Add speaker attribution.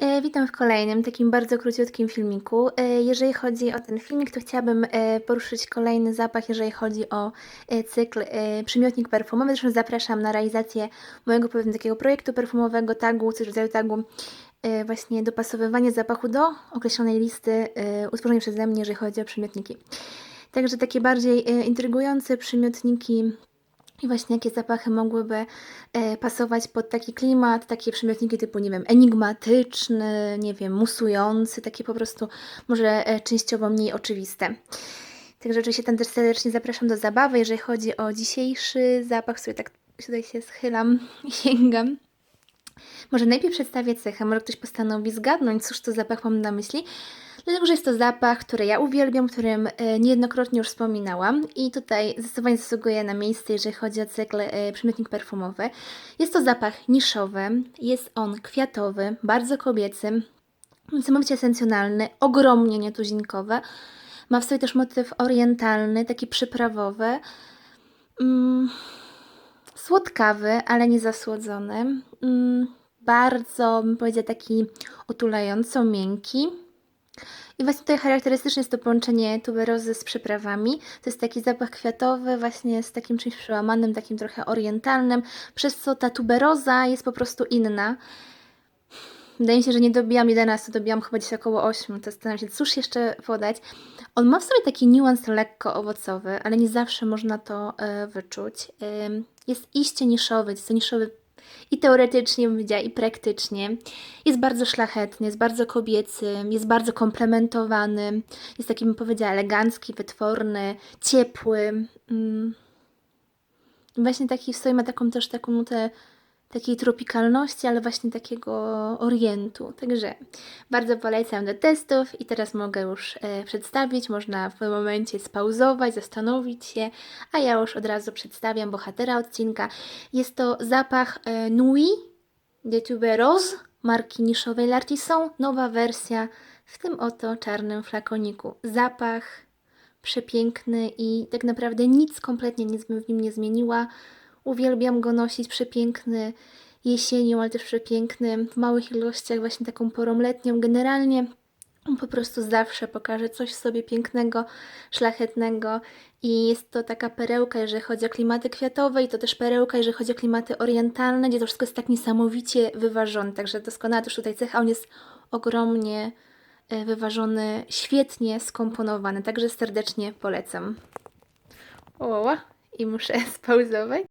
Speaker 1: E, Witam w kolejnym takim bardzo króciutkim filmiku. E, Jeżeli chodzi o ten filmik, to chciałabym e, poruszyć kolejny zapach, jeżeli chodzi o cykl przymiotnik perfumowy. Zresztą zapraszam na realizację mojego powiedzmy takiego projektu perfumowego, tagu, coś w rodzaju tagu, właśnie dopasowywanie zapachu do określonej listy utworzonej przeze mnie, jeżeli chodzi o przymiotniki. Także takie bardziej intrygujące przymiotniki i właśnie jakie zapachy mogłyby e, pasować pod taki klimat, takie przymiotniki typu, nie wiem, enigmatyczny, nie wiem, musujący, takie po prostu może e, częściowo mniej oczywiste. Także oczywiście tam też serdecznie zapraszam do zabawy. Jeżeli chodzi o dzisiejszy zapach, sobie tak tutaj się schylam sięgam. Może najpierw przedstawię cechę, może ktoś postanowi zgadnąć, cóż to zapach mam na myśli. Dlatego, że jest to zapach, który ja uwielbiam, którym e, niejednokrotnie już wspominałam i tutaj zdecydowanie zasługuje na miejsce, jeżeli chodzi o cykl e, przymiotnik perfumowy. Jest to zapach niszowy, jest on kwiatowy, bardzo kobiecy, niesamowicie esencjonalny, ogromnie nietuzinkowy. Ma w sobie też motyw orientalny, taki przyprawowy. Mm, słodkawy, ale nie zasłodzony. Mm, bardzo, bym powiedziała, taki otulająco miękki. I właśnie tutaj charakterystyczne jest to połączenie tuberozy z przyprawami. To jest taki zapach kwiatowy, właśnie z takim czymś przełamanym, takim trochę orientalnym, przez co ta tuberoza jest po prostu inna. Wydaje mi się, że nie dobijam 11, dobijam chyba gdzieś około 8. To zastanawiam się, cóż jeszcze podać. On ma w sobie taki niuans lekko owocowy, ale nie zawsze można to e, wyczuć. Ym, jest iście niszowy, jest to niszowy i teoretycznie, powiedziała, i praktycznie. Jest bardzo szlachetny, jest bardzo kobiecy, jest bardzo komplementowany. Jest taki, bym powiedziała, elegancki, wytworny, ciepły. Mm. Właśnie taki w sobie ma taką też taką nutę takiej tropikalności, ale właśnie takiego orientu. Także bardzo polecam do testów i teraz mogę już e, przedstawić. Można w tym momencie spauzować, zastanowić się, a ja już od razu przedstawiam bohatera odcinka. Jest to zapach e, Nuit de Tuberose marki niszowej L'Artisan. Nowa wersja w tym oto czarnym flakoniku. Zapach przepiękny i tak naprawdę nic kompletnie nic bym w nim nie zmieniła. Uwielbiam go nosić, przepiękny jesienią, ale też przepiękny w małych ilościach, właśnie taką porą letnią. Generalnie po prostu zawsze pokaże coś sobie pięknego, szlachetnego i jest to taka perełka, jeżeli chodzi o klimaty kwiatowe i to też perełka, jeżeli chodzi o klimaty orientalne, gdzie to wszystko jest tak niesamowicie wyważone. Także doskonała też tutaj cecha, on jest ogromnie e, wyważony, świetnie skomponowany, także serdecznie polecam. O, i muszę spauzować.